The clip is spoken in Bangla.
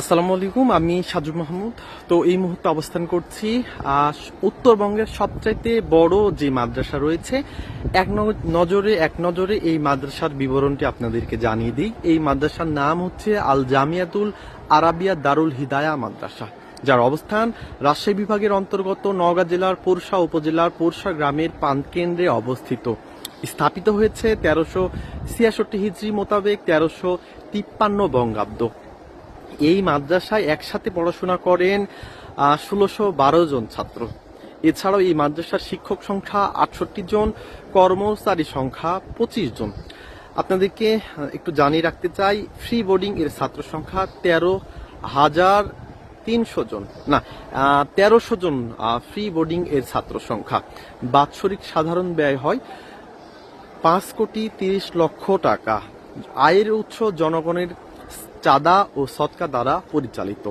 আসসালামু আলাইকুম, আমি সাজু মাহমুদ। তো এই মুহূর্তে অবস্থান করছি উত্তরবঙ্গের সবচাইতে বড় যে মাদ্রাসা রয়েছে, এক নজরে এক নজরে এই মাদ্রাসার বিবরণটি আপনাদেরকে জানিয়ে দিই। এই মাদ্রাসার নাম হচ্ছে আল জামিয়াতুল আরাবিয়া দারুল হিদায়া মাদ্রাসা, যার অবস্থান রাজশাহী বিভাগের অন্তর্গত নওগাঁ জেলার পোরশা উপজেলার পোরশা গ্রামের পানকেন্দ্রে অবস্থিত। স্থাপিত হয়েছে তেরোশো ছিয়াষট্টি হিজড়ি মোতাবেক তেরোশো তিপ্পান্ন বঙ্গাব্দ। এই মাদ্রাসায় একসাথে পড়াশোনা করেন ষোলোশো বারো জন ছাত্র। এছাড়াও এই মাদ্রাসার শিক্ষক সংখ্যা আটষট্টি জন, কর্মচারী সংখ্যা পঁচিশ জন। আপনাদেরকে একটু জানিয়ে রাখতে চাই, ফ্রি বোর্ডিং এর ছাত্র সংখ্যা তেরো হাজার তিনশো জন। না তেরোশো জন ফ্রি বোর্ডিং এর ছাত্র সংখ্যা। বাৎসরিক সাধারণ ব্যয় হয় পাঁচ কোটি তিরিশ লক্ষ টাকা। আয়ের উৎস জনগণের চাঁদা ও সৎকা দ্বারা পরিচালিত।